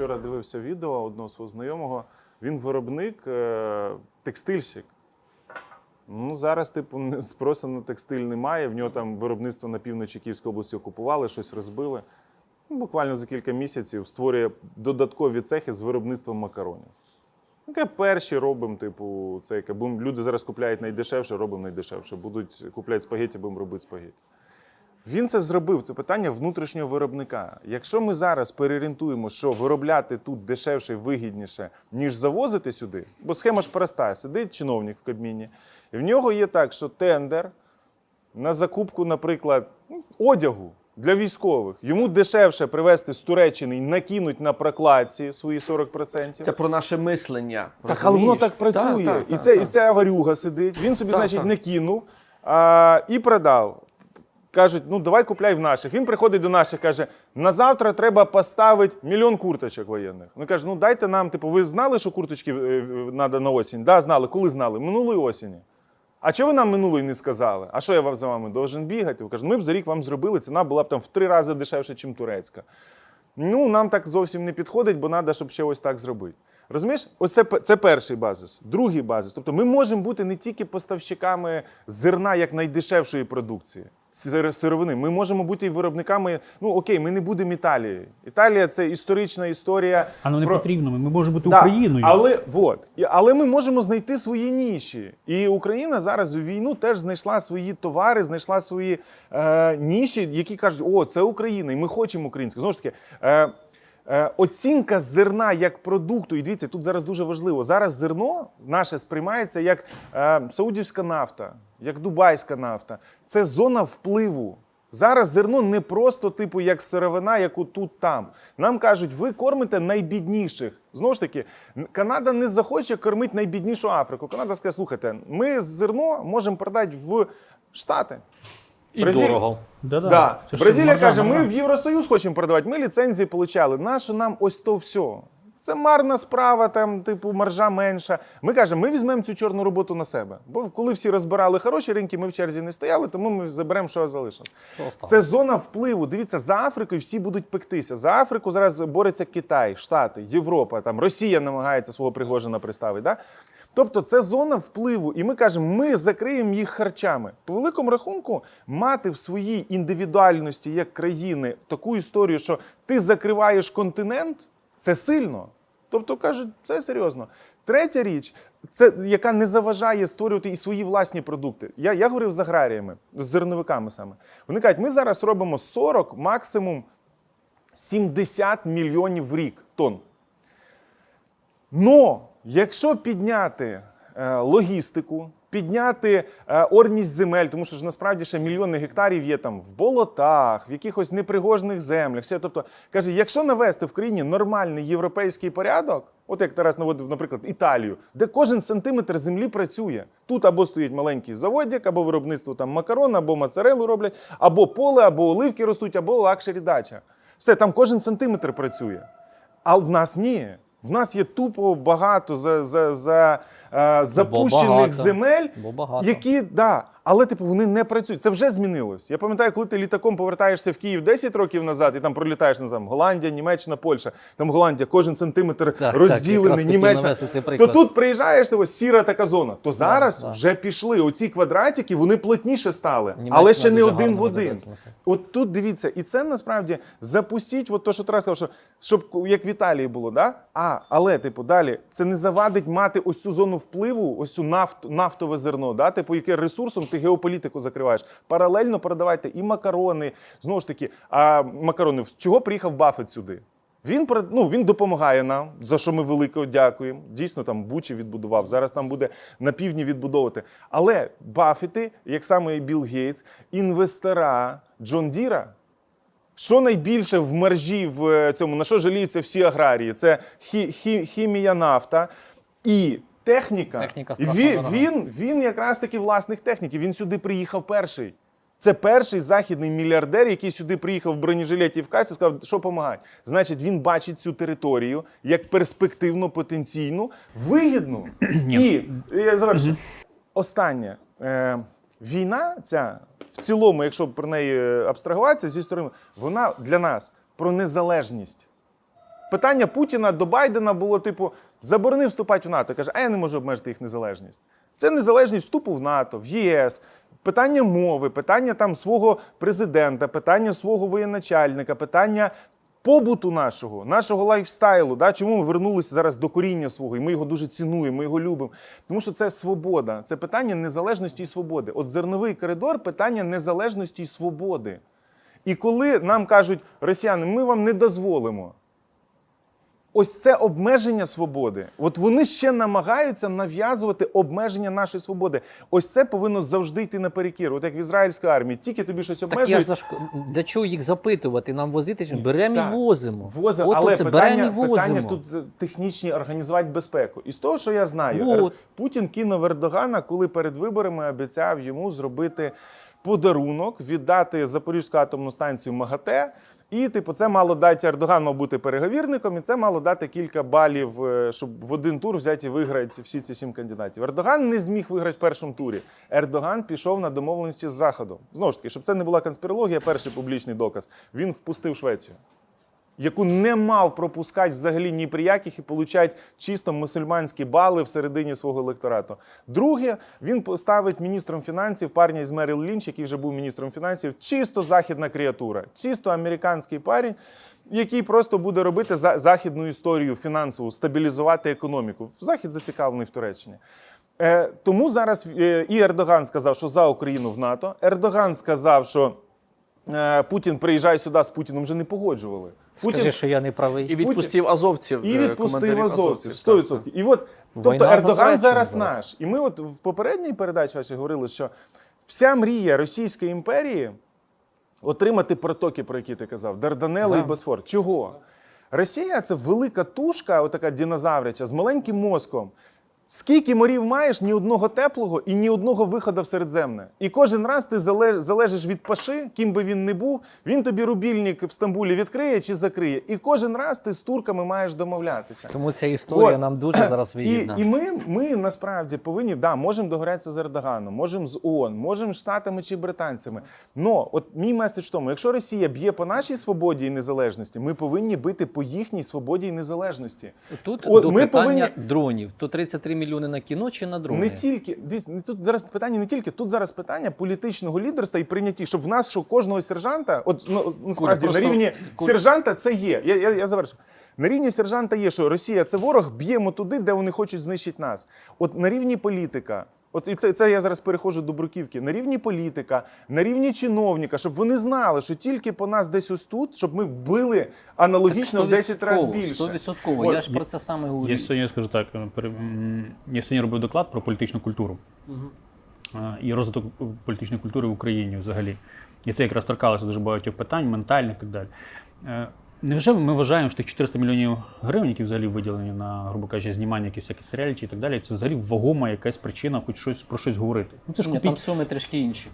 вчора дивився відео одного свого знайомого. Він виробник е, текстильщик. Ну, зараз, типу, спросу на текстиль немає. В нього там виробництво на півночі Київської області окупували, щось розбили. Ну, буквально за кілька місяців створює додаткові цехи з виробництвом макаронів. Ну, перші робимо, типу, це яке люди зараз купляють найдешевше, робимо найдешевше. Будуть купляти спагеті, будемо робити спагеті. Він це зробив. Це питання внутрішнього виробника. Якщо ми зараз переорієнтуємо, що виробляти тут дешевше і вигідніше, ніж завозити сюди, бо схема ж проста. Сидить чиновник в Кабміні, і в нього є так, що тендер на закупку, наприклад, одягу для військових. Йому дешевше привезти з Туреччини і накинуть на прокладці свої 40%. Це про наше мислення. Так, але воно так працює. Так, так, і, так, це, так. і ця аварюга сидить. Він собі, Так, значить, так. не кинув а, і продав. Кажуть, ну давай купляй в наших. Він приходить до наших, каже: на завтра треба поставити мільйон курточок воєнних. Він каже, ну дайте нам, типу, ви знали, що курточки треба на осінь? Да, знали. Коли знали? Минулої осені. А чого ви нам минулої не сказали? А що я вам за вами должен бігати? Ви кажуть, ми б за рік вам зробили, ціна була б там в три рази дешевше, ніж турецька. Ну, нам так зовсім не підходить, бо треба, щоб ще ось так зробити. Розумієш, оце це перший базис. Другий базис. Тобто ми можемо бути не тільки поставщиками зерна як найдешевшої продукції, сировини. Ми можемо бути і виробниками. Ну окей, ми не будемо Італією. Італія це історична історія. А ну не про- потрібно. Ми можемо бути Да, Україною. Але, вот, але ми можемо знайти свої ніші. І Україна зараз у війну теж знайшла свої товари, знайшла свої е, ніші, які кажуть, о, це Україна, і ми хочемо українське. Знову ж таки, е, е, оцінка зерна як продукту, і дивіться, тут зараз дуже важливо. Зараз зерно наше сприймається як е, саудівська нафта, як дубайська нафта. Це зона впливу. Зараз зерно не просто типу як сировина, яку тут там. Нам кажуть, ви кормите найбідніших. Знову ж таки, Канада не захоче кормити найбіднішу Африку. Канада скаже, слухайте, ми зерно можемо продати в Штати. І Бразиль- дорого. Да-да. Да. Бразилія каже, ми в Євросоюз хочемо продавати, ми ліцензії получали. Нащо нам ось то все? Це марна справа, там, типу, маржа менша. Ми кажемо, ми візьмемо цю чорну роботу на себе. Бо коли всі розбирали хороші ринки, ми в черзі не стояли, тому ми заберемо, що залишилось. Це зона впливу. Дивіться, за Африкою всі будуть пектися. За Африку зараз бореться Китай, Штати, Європа, там Росія намагається свого Пригожина приставити. Да? Тобто це зона впливу, і ми кажемо, ми закриємо їх харчами. По великому рахунку, мати в своїй індивідуальності як країни таку історію, що ти закриваєш континент, це сильно. Тобто кажуть, це серйозно. Третя річ, це яка не заважає створювати і свої власні продукти. Я, я говорив з аграріями, з зерновиками саме. Вони кажуть, ми зараз робимо 40, максимум 70 мільйонів в рік тонн. Но якщо підняти е, логістику, підняти е, орність земель, тому що ж насправді ще мільйони гектарів є там в болотах, в якихось непригожних землях. Все, тобто, каже, якщо навести в країні нормальний європейський порядок, от як Тарас наводив, наприклад, Італію, де кожен сантиметр землі працює. Тут або стоїть маленький заводик, або виробництво там макарон, або моцарелу роблять, або поле, або оливки ростуть, або лакшері дача. Все, там кожен сантиметр працює. А в нас ні. В нас є тупо багато за, за, за, е, запущених багато. земель, Бо багато. які, да, але типу вони не працюють. Це вже змінилось. Я пам'ятаю, коли ти літаком повертаєшся в Київ 10 років назад і там пролітаєш назад, Голландія, Німеччина, Польща. Там Голландія, кожен сантиметр так, розділений, хотів Німеччина. То тут приїжджаєш, ти ось сіра така зона. То зараз да. вже пішли. Оці квадратики, вони плотніше стали, Німеччина але ще не один в один. От тут дивіться, і це насправді запустіть, от то, що Тарас сказав, що щоб як в Італії було, да? А, але, типу, далі це не завадить мати ось цю зону впливу, ось цю нафт, нафтове зерно, да? типу, яке ресурсом ти геополітику закриваєш. Паралельно продавайте і макарони. Знову ж таки, а макарони, чого приїхав Баффет сюди? Він ну, він допомагає нам, за що ми велико дякуємо. Дійсно, там Бучі відбудував. Зараз там буде на півдні відбудовувати. Але Баффети, як саме і Білл Гейтс, інвестора Джон Діра. Що найбільше в мережі в е, цьому, на що жаліються всі аграрії? Це хі, хі, хімія нафта і техніка. Техніка І він, дорога. він, він якраз таки власник техніки. Він сюди приїхав перший. Це перший західний мільярдер, який сюди приїхав в бронежилеті і в касі, сказав, що допомагати. Значить, він бачить цю територію як перспективну, потенційну, вигідну. І я завершу. Останнє. Е, війна ця в цілому, якщо про неї е, абстрагуватися зі сторони, вона для нас про незалежність. Питання Путіна до Байдена було типу: заборони вступати в НАТО. Каже, а я не можу обмежити їх незалежність. Це незалежність вступу в НАТО, в ЄС. Питання мови, питання там свого президента, питання свого воєначальника, питання побуту нашого, нашого лайфстайлу. Да? Чому ми вернулися зараз до коріння свого, і ми його дуже цінуємо, ми його любимо. Тому що це свобода, це питання незалежності і свободи. От зерновий коридор питання незалежності і свободи. І коли нам кажуть росіяни, ми вам не дозволимо. Ось це обмеження свободи. От вони ще намагаються нав'язувати обмеження нашої свободи. Ось це повинно завжди йти наперекір. От як в ізраїльській армії, тільки тобі щось Так я обмежують. ж для чого їх запитувати? Нам возити чи беремо і возимо. Воза, От але оце питання, і возимо. питання тут технічні організувати безпеку. І з того, що я знаю. Ер- Путін кинув Ердогана, коли перед виборами обіцяв йому зробити подарунок, віддати Запорізьку атомну станцію МАГАТЕ. І, типу, це мало дати Ердоган, мав бути переговірником, і це мало дати кілька балів, е, щоб в один тур взяти і виграти всі ці сім кандидатів. Ердоган не зміг виграти в першому турі. Ердоган пішов на домовленості з Заходом. Знову ж таки, щоб це не була конспірологія, перший публічний доказ. Він впустив Швецію яку не мав пропускати взагалі ні при яких і получать чисто мусульманські бали всередині свого електорату. Друге, він поставить міністром фінансів парня із Меріл Лінч, який вже був міністром фінансів, чисто західна креатура, чисто американський парень, який просто буде робити за- західну історію фінансову, стабілізувати економіку. Захід зацікавлений в Туреччині. Е, тому зараз е, і Ердоган сказав, що за Україну в НАТО. Ердоган сказав, що Путін приїжджає сюди, з Путіном вже не погоджували. Скажи, що я не правий. І відпустив азовців. І е, відпустив азовців. 100%. І от, тобто Війна Ердоган зараз наш. І ми от в попередній передачі вашій говорили, що вся мрія Російської імперії отримати протоки, про які ти казав, Дарданели і Босфор. Чого? Росія це велика тушка, отака динозавряча, з маленьким мозком. Скільки морів маєш, ні одного теплого і ні одного виходу в Середземне. І кожен раз ти залежиш від паши, ким би він не був, він тобі рубільник в Стамбулі відкриє чи закриє. І кожен раз ти з турками маєш домовлятися. Тому ця історія От. нам дуже зараз І, і ми, ми насправді повинні, да, можемо договорятися з Ердоганом, можемо з ООН, можемо з Штатами чи британцями. Но от мій меседж в тому, якщо Росія б'є по нашій свободі і незалежності, ми повинні бити по їхній свободі і незалежності. Тут От до ми питання повинні- дронів. То 33 мільйони на кіно чи на дрони? Не тільки дивіться, тут зараз питання не тільки тут зараз питання політичного лідерства і прийняття, щоб в нас що кожного сержанта, от ну насправді просто- на рівні Куль- сержанта це є. Я, я, я завершу. На рівні сержанта є, що Росія це ворог, б'ємо туди, де вони хочуть знищити нас. От на рівні політика. От і це, це я зараз переходжу до бруківки. На рівні політика, на рівні чиновника, щоб вони знали, що тільки по нас десь ось тут, щоб ми били аналогічно в 10 разів більше. 100%. От. Я ж про це саме говорю. Я сьогодні скажу так: е, я сьогодні робив доклад про політичну культуру е, і розвиток політичної культури в Україні взагалі. І це якраз торкалося дуже багатьох питань, ментальних і так далі. Невже ми вважаємо, що тих 400 мільйонів гривень, які взагалі виділені на, грубо кажучи, знімання якихось всяких серіалів чи і так далі, це взагалі вагома якась причина, хоч щось про щось говорити. Ну це ж Ні, купіть. там суми трішки інші.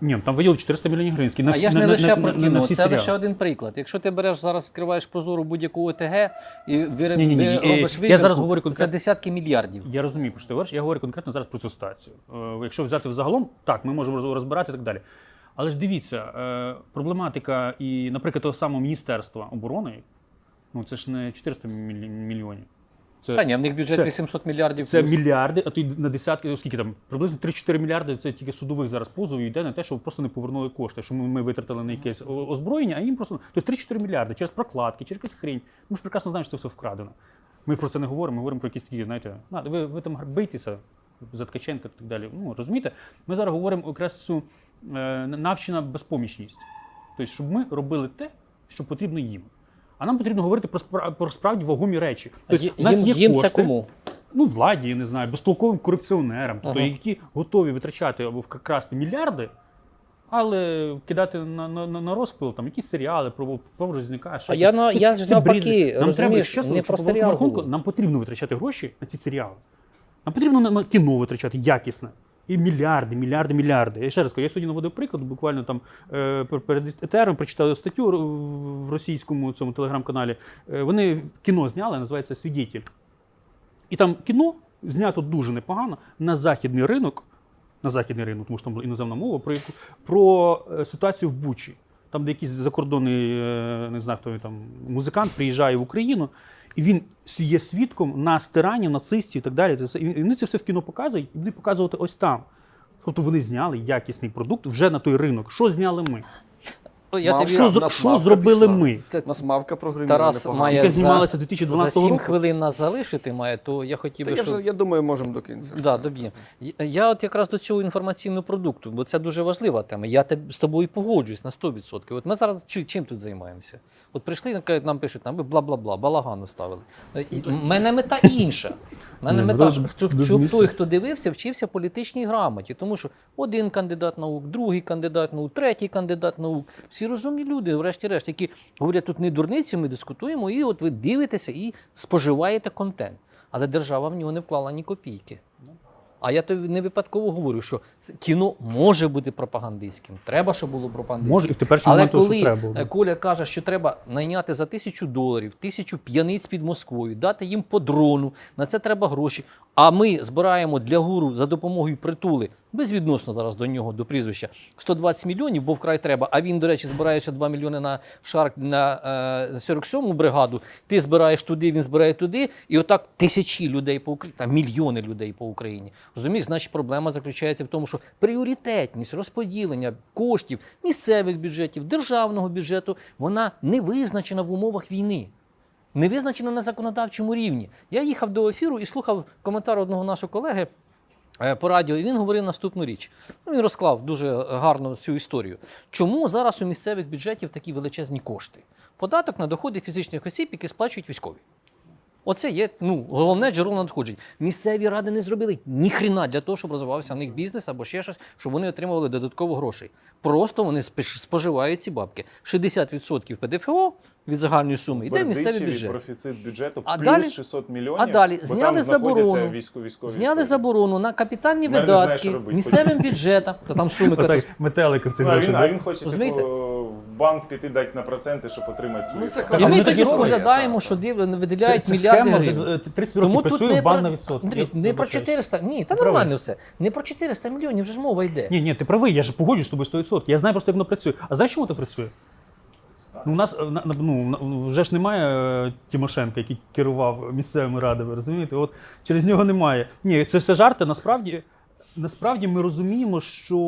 Ні, там виділили 400 мільйонів гривень. на А я ж не на- на- лише на- про на- на кіно, всі це серіали. лише один приклад. Якщо ти береш зараз, відкриваєш прозору будь-яку ОТГ і ви, Ні-ні-ні, ви е, робиш я вибірку, зараз говорю це десятки мільярдів. Я розумію, про що ти говориш. Я говорю конкретно зараз про цю ситуацію. Е, Якщо взяти взагалом, так, ми можемо розбирати і так далі. Але ж дивіться, е, проблематика і, наприклад, того самого Міністерства оборони, ну це ж не 400 мільйонів. Це, Та ні, в них бюджет це- 800 мільярдів. це плюс. мільярди, а то й на десятки, скільки там, приблизно 3-4 мільярди це тільки судових зараз позовів йде на те, щоб просто не повернули кошти, що ми, ми витратили на якесь озброєння, а їм просто. Тобто 3-4 мільярди через прокладки, через якусь хрінь. Ми ж прекрасно знаємо, що це все вкрадено. Ми про це не говоримо, ми говоримо про якісь такі, знаєте, «На, ви, ви там бийтеся за Ткаченка і так далі. Ну, розумієте? Ми зараз говоримо якраз цю навчена безпомічність. Тобто, щоб ми робили те, що потрібно їм. А нам потрібно говорити про, спра- про справді вагомі речі. Тобто, нас є їм це кому? ну, владі, я не знаю, безтолковим корупціонерам, тобто, Ага. які готові витрачати або вкрасти мільярди, але кидати на, на, на, на розпил там якісь серіали про поврозника. А я на- я ж навпаки, Нам треба, розумієш, чесно, не про рахунку, нам потрібно витрачати гроші на ці серіали. Нам потрібно на кіно витрачати якісне. І мільярди, мільярди, мільярди. Я ще раз кажу, я сьогодні наводив приклад, буквально там е, перед етером прочитав статтю в російському цьому телеграм-каналі. Е, вони кіно зняли, називається Свідітель. І там кіно знято дуже непогано на західний ринок, на західний ринок, тому що там була іноземна мова, про, яку, про е, ситуацію в Бучі. там, де якийсь закордонний, не знаю, хто там, музикант приїжджає в Україну, і він є свідком на стиранні нацистів і так далі. Все- І вони це все в кіно показують і будуть показувати ось там. Тобто вони зняли якісний продукт вже на той ринок. Що зняли ми? Я Мав тобі Що, зро- нас що мавка зробили пішла. ми? Це- У нас мавка прогриміла Тарас непогано. має Яка за, знімалася за 2012 7 року? хвилин нас залишити має, то я хотів Та би, я, щоб... вже, я думаю, можемо до кінця. Да, доб'ємо. Я- Я от якраз до цього інформаційного продукту, бо це дуже важлива тема. Я теб- з тобою погоджуюсь на 100%. От ми зараз чи- чим тут займаємося? От прийшли, кажуть, нам пишуть, нам ви бла-бла-бла, балагану ставили. І в мене мета інша. Мене Ні, мета, дуже- щоб, дуже щоб той, хто дивився, вчився політичній грамоті. Тому що один кандидат наук, другий кандидат наук, третій кандидат наук. Всі розумні люди, врешті-решт, які говорять, тут не дурниці, ми дискутуємо, і от ви дивитеся і споживаєте контент. Але держава в нього не вклала ні копійки. А я тобі не випадково говорю, що кіно може бути пропагандистським. Треба, щоб було пропагандистським. Може, Але момент коли що треба е, Коля каже, що треба найняти за тисячу доларів, тисячу п'яниць під Москвою, дати їм по дрону, на це треба гроші. А ми збираємо для гуру за допомогою притули, безвідносно зараз до нього, до прізвища, 120 мільйонів, бо вкрай треба. А він, до речі, збирає ще 2 мільйони на шарк на е, 47-му бригаду. Ти збираєш туди, він збирає туди, і отак тисячі людей по Україні, та мільйони людей по Україні. Розумієш, значить, проблема заключається в тому, що пріоритетність розподілення коштів місцевих бюджетів, державного бюджету, вона не визначена в умовах війни. Не визначено на законодавчому рівні. Я їхав до ефіру і слухав коментар одного нашого колеги е, по радіо, і він говорив наступну річ. Ну, він розклав дуже гарно цю історію. Чому зараз у місцевих бюджетів такі величезні кошти? Податок на доходи фізичних осіб, які сплачують військові. Оце є ну, головне джерело надходжень. Місцеві ради не зробили ніхрена для того, щоб розвивався в них бізнес або ще щось, щоб вони отримували додатково грошей. Просто вони споживають ці бабки. 60% ПДФО від загальної суми йде в місцевий бюджет. профіцит бюджету А плюс далі- 600 мільйонів. А далі зняли заборону. Військові, військові Зняли історії. заборону на капітальні знаєш, видатки що місцевим бюджетам. Та там суми метелики в цих Ну, а він, грошах. а він хоче типу, банк піти дати на проценти, щоб отримати свої. Ну, це. І А ми вони тоді такі роблять, споглядаємо, так, що так. див- виділяють це мільярди схема вже гривень. е, 30 років працює, не бан про- на відсотки. Андрій, Я не про вибачаюсь. 400, ні, та Ти правий. нормально все. Не про 400 мільйонів вже ж мова йде. Ні, ні, ти правий, я ж погоджуюсь з тобою 100%. Я знаю просто, як воно працює. А знаєш, чому це працює? Ну, у нас е, на- на- ну, на- вже ж немає е, Тимошенка, який керував місцевими радами, розумієте? От через нього немає. Ні, це все жарти. Насправді, насправді ми розуміємо, що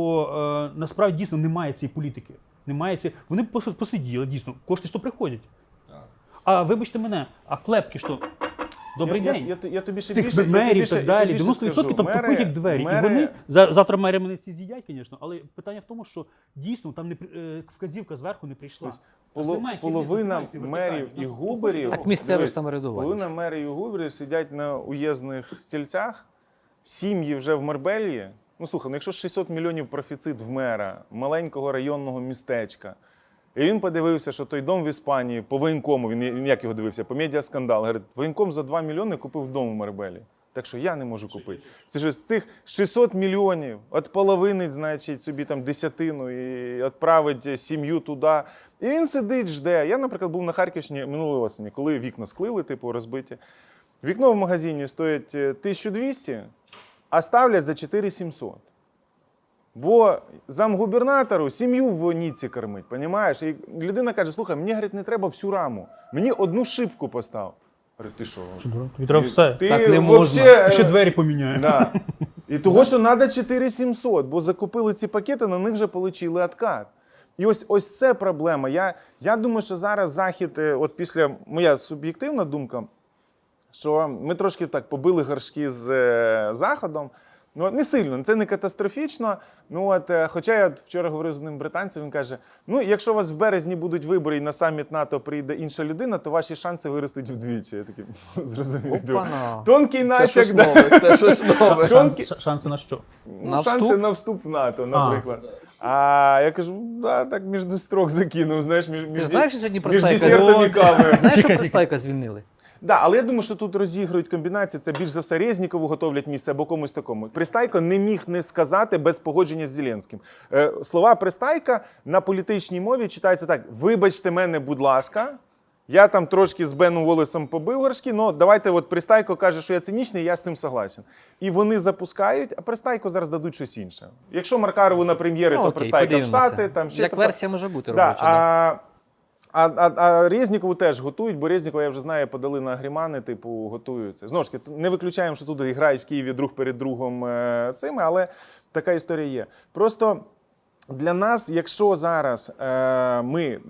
е, насправді дійсно немає цієї політики. Немає цієї... Вони пос- посиділи, дійсно, кошти що приходять. А вибачте мене, а клепки що? Добрий я, день. Я, я, я тобі ще Тих більше, я тобі мерів так далі. більше 90% скажу. там Мери- як двері. мери- І вони за- завтра мери мене всі з'їдять, звісно, але питання в тому, що дійсно там не е, вказівка зверху не прийшла. Тобто Поло- немає половина мерів і губерів. Так місцеве самоврядування. Половина мерів і губерів сидять на уєзних стільцях, сім'ї вже в Марбелії. Ну слухай, ну якщо 600 мільйонів профіцит в мера маленького районного містечка. І він подивився, що той дом в Іспанії по воєнкому, він, він як його дивився, по медіаскандал. Говорить, воєнком за 2 мільйони купив дом в Марбелі. Так що я не можу купити. Це ж з цих 600 мільйонів от половинить, значить, собі там десятину і відправить сім'ю туди. І він сидить, жде. Я, наприклад, був на Харківщині минулої осені, коли вікна склили, типу, розбиті. Вікно в магазині стоїть е, 1200, а ставлять за 4700. Бо замгубернатору сім'ю в Ніці кормить, понімаєш? І людина каже: слухай, мені говорить, не треба всю раму, мені одну шибку постав. Говорю, ти що? Треба все. Ти Так не вообще, можна. е, Ще двері поміняємо. Да. І того, що треба 4700, бо закупили ці пакети, на них вже отримали откат. І ось ось це проблема. Я, я думаю, що зараз захід, е, от після моя суб'єктивна думка, що ми трошки так побили горшки з е, заходом. Ну, не сильно, це не катастрофічно. Ну, от, е, хоча я вчора говорив з одним британцем, він каже: ну, якщо у вас в березні будуть вибори і на саміт НАТО прийде інша людина, то ваші шанси виростуть вдвічі. Я такий зрозумів. Тонкий Це натяк, щось нове, це щось нове. Тонкий, Ш- Шанси на що? ну, На шанси вступ? на вступ в НАТО, наприклад. А я кажу, да, так між строк закинув, знаєш, між, Ти між, знаєш, сьогодні між десертом і кавою. Знаєш, що Пристайка звільнили? Да, але я думаю, що тут розігрують комбінації. Це більш за все Резнікову готовлять місце або комусь такому. Пристайко не міг не сказати без погодження з Зеленським. Е, слова Пристайка на політичній мові читаються так: вибачте мене, будь ласка, Я там трошки з Беном Волесом побив горшки, ну давайте от Пристайко каже, що я цинічний, я з тим согласен. І вони запускають, а Пристайко зараз дадуть щось інше. Якщо Маркарову на прем'єри, Ну, то окей, Пристайко в подивимося. Штати, там ще Як тепер- версія може бути Да, робоча. да. а, а, а, а Резнікову теж готують, бо Резнікова, я вже знаю, подали на грімани, типу, готуються. Знову ж таки, не виключаємо, що тут грають в Києві друг перед другом е, цими, але така історія є. Просто для нас, якщо зараз е, ми е,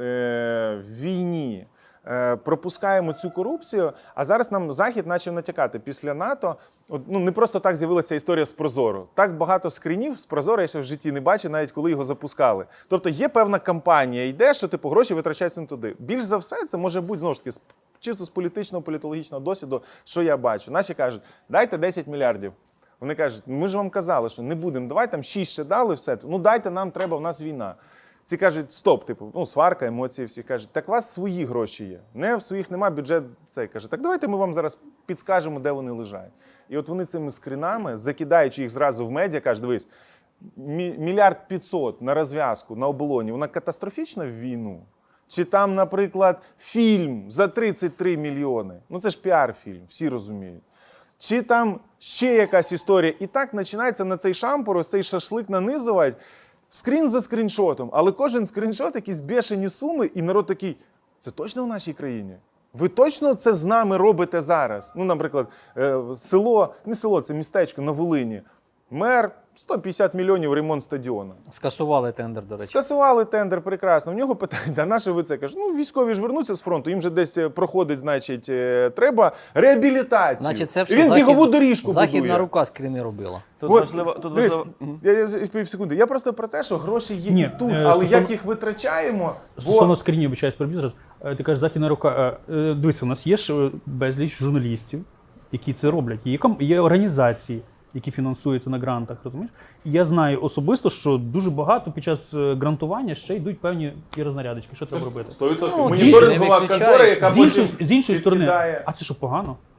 в війні. Е, Пропускаємо цю корупцію, а зараз нам захід почав натякати після НАТО. От, ну не просто так з'явилася історія з Прозоро. Так багато скринів з Прозоро я ще в житті не бачив, навіть коли його запускали. Тобто є певна кампанія, йде, що типу гроші витрачаються не туди. Більш за все, це може бути знову ж таки чисто з політичного політологічного досвіду, що я бачу. Наші кажуть, дайте 10 мільярдів. Вони кажуть, ми ж вам казали, що не будемо, давай там 6 ще дали, все. Ну дайте нам треба, в нас війна. Ці кажуть, стоп, типу, ну, сварка, емоції всі кажуть, так у вас свої гроші є. Не в своїх нема бюджет цей. Каже, так давайте ми вам зараз підскажемо, де вони лежать. І от вони цими скринами, закидаючи їх зразу в медіа, кажуть, дивись, мільярд п'ятсот на розв'язку на оболоні, вона катастрофічна в війну. Чи там, наприклад, фільм за 33 мільйони. Ну це ж піар-фільм, всі розуміють. Чи там ще якась історія. І так починається на цей шампур, ось цей шашлик нанизувати. Скрін за скріншотом, але кожен скріншот якісь бешені суми, і народ такий: це точно в нашій країні? Ви точно це з нами робите зараз? Ну, наприклад, е, село, не село, це містечко на Волині. Мер 150 мільйонів ремонт стадіону. Скасували тендер, до речі. Скасували тендер прекрасно. В нього питання, а на що ви це кажете? Ну, військові ж вернуться з фронту, їм же десь е, проходить, значить, е, треба реабілітацію. Значить, це І все він захід- бігову доріжку Західна будує. рука скріни робила. Тут От, важливо, тут дивись, важливо. Я, я, я, півсекунди. Я просто про те, що гроші є Ні, і тут, е, але стосовно- як їх витрачаємо, Стосовно бо скрині, обіцяю перебіг. Е, Ти кажеш, західна рука. Дивіться, у нас є ж безліч журналістів, які це роблять. Є, є організації, які фінансуються на грантах, розумієш? І я знаю особисто, що дуже багато під час е, грантування ще йдуть певні і рознарядочки. Що треба робити? 100% Ну, моніторингова не виключаю. контора, яка З іншої, потім з іншої сторони, а це що погано?